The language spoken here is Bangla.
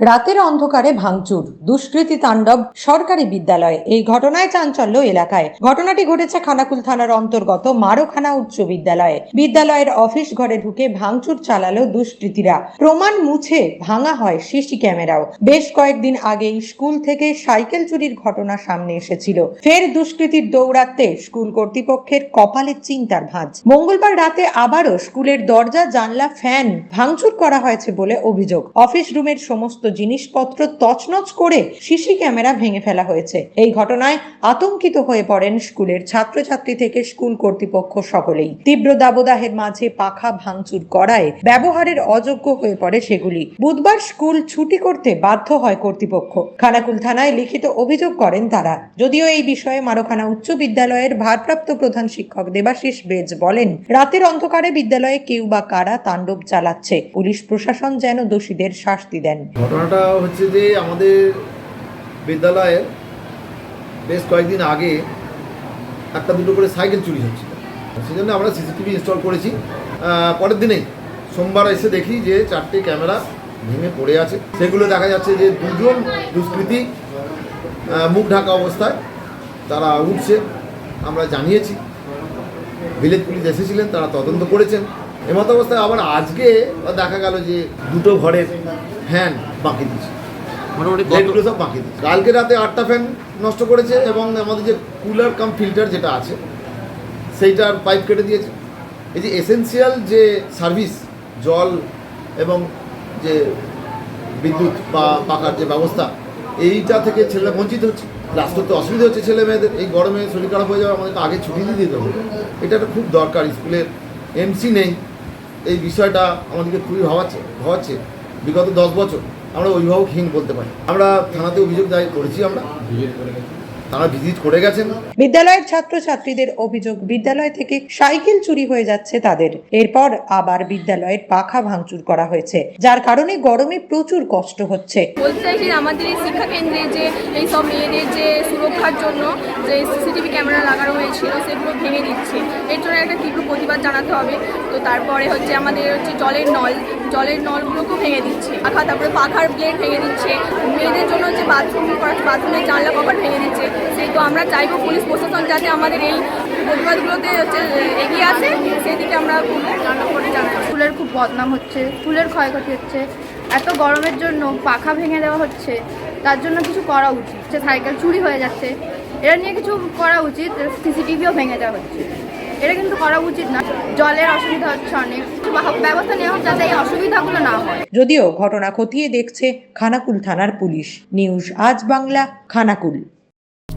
রাতের অন্ধকারে ভাঙচুর, দুষ্কৃতী তাণ্ডব সরকারি বিদ্যালয়ে। এই ঘটনায় চাঞ্চল্য এলাকায়। ঘটনাটি ঘটেছে খানাকুল থানার অন্তর্গত মারোখানা উচ্চ বিদ্যালয়ে। বিদ্যালয়ের অফিস ঘরে ঢুকে ভাঙচুর চালালো দুষ্কৃতীরা। প্রমাণ মুছে ভাঙা হয় সিসি ক্যামেরাও। বেশ কয়েকদিন আগেই স্কুল থেকে সাইকেল চুরির ঘটনা সামনে এসেছিল। ফের দুষ্কৃতীর দৌড়াতে স্কুল কর্তৃপক্ষের কপালে চিন্তার ভাঁজ। মঙ্গলবার রাতে আবারও স্কুলের দরজা, জানলা, ফ্যান ভাঙচুর করা হয়েছে বলে অভিযোগ। অফিস রুমের সমস্ত জিনিসপত্র তছনছ করে সিসি ক্যামেরা ভেঙে ফেলা হয়েছে। এই ঘটনায় আতঙ্কিত হয়ে পড়েন স্কুলের ছাত্রছাত্রী থেকে স্কুল কর্তৃপক্ষ সকলেই। তীব্র দাবদাহের মাঝে পাখা ভাঙচুর করায় ব্যবহারের অযোগ্য হয়ে পড়ে সেগুলি। বুধবার স্কুল ছুটি করতে বাধ্য হয় কর্তৃপক্ষ। খানাকুল থানায় লিখিত অভিযোগ করেন তারা। যদিও এই বিষয়ে মারোখানা উচ্চ বিদ্যালয়ের ভারপ্রাপ্ত প্রধান শিক্ষক দেবাশিস বেজ বলেন, রাতের অন্ধকারে বিদ্যালয়ে কেউ বা কারা তাণ্ডব চালাচ্ছে, পুলিশ প্রশাসন যেন দোষীদের শাস্তি দেন। ঘটনাটা হচ্ছে যে আমাদের বিদ্যালয়ে বেশ কয়েকদিন আগে একটা দুটো করে সাইকেল চুরি হচ্ছিল। সেই জন্য আমরা সিসিটিভি ইনস্টল করেছি। পরের দিনেই সোমবার এসে দেখি যে চারটে ক্যামেরা ভেঙে পড়ে আছে। সেগুলো দেখা যাচ্ছে যে দুজন দুষ্কৃতী মুখ ঢাকা অবস্থায় তারা উঠছে। আমরা জানিয়েছি। ভিলেজ পুলিশ এসেছিলেন, তারা তদন্ত করেছেন। এমত অবস্থায় আবার আজকে দেখা গেল যে দুটো ঘরের ফ্যান বাকি দিচ্ছে মোটামুটি সব বাকি দিচ্ছে কালকে রাতে আটটা ফ্যান নষ্ট করেছে এবং আমাদের যে কুলার কাম ফিল্টার যেটা আছে সেইটার পাইপ কেটে দিয়েছে। এই যে এসেন্সিয়াল যে সার্ভিস জল এবং যে বিদ্যুৎ বা পাকার যে ব্যবস্থা এইটা থেকে ছেলেরা বঞ্চিত হচ্ছে। ক্লাস করতে অসুবিধা হচ্ছে ছেলে মেয়েদের। এই গরমে শরীর খারাপ হয়ে যাবে আমাদেরকে আগে ছুটি দিয়ে দিতে হবে। এটা একটা খুব দরকার। স্কুলের এমসি নেই। এই বিষয়টা আমাদেরকে খুবই ভাবাচ্ছে ভাবাচ্ছে। বিগত দশ বছর আমরা অভিভাবকহীন বলতে পারি। আমরা থানাতে অভিযোগ দায়ের করেছি আমরা। তারা ভিজিট করে গেছেন। বিদ্যালয়ের ছাত্রছাত্রীদের অভিযোগ বিদ্যালয় থেকে সাইকেল চুরি হয়ে যাচ্ছে তাদের। এরপর আবার বিদ্যালয়ের পাখা ভাঙচুর করা হয়েছে যার কারণে গরমে প্রচুর কষ্ট হচ্ছে। বলতে চাইছি আমাদের এই শিক্ষা কেন্দ্রে যে এই সব মেয়েদের যে সুরক্ষার জন্য যে সিসিটিভি ক্যামেরা লাগানো হয়েছিল সেগুলো ভেঙে দিচ্ছে। এর জন্য একটা তীব্র প্রতিবাদ জানাতে হবে। তো তারপরে হচ্ছে আমাদের হচ্ছে জলের নল জলের নলগুলোকেও ভেঙে দিচ্ছে। পাখা তারপরে পাখার ব্লেড ভেঙে দিচ্ছে। মেয়েদের জন্য যে বাথরুম করা বাথরুমের জানলা কভার ভেঙে দিচ্ছে। সেই তো আমরা চাইব পুলিশ প্রশাসন যাতে আমাদের এই প্রতিবাদগুলোতে হচ্ছে এগিয়ে আসে সেদিকে আমরা করে স্কুলের খুব বদনাম হচ্ছে ফুলের ক্ষয়ক্ষতি হচ্ছে এত গরমের জন্য পাখা ভেঙে দেওয়া হচ্ছে তার জন্য কিছু করা উচিত যে সাইকেল চুরি হয়ে যাচ্ছে এটা নিয়ে কিছু করা উচিত সিসিটিভিও ভেঙে দেওয়া হচ্ছে। এটা কিন্তু করা উচিত না জলের অসুবিধা হচ্ছে অনেক ব্যবস্থা নেওয়া যাতে এই অসুবিধাগুলো না হয়। যদিও ঘটনা খতিয়ে দেখছে খানাকুল থানার পুলিশ নিউজ আজ বাংলা খানাকুল।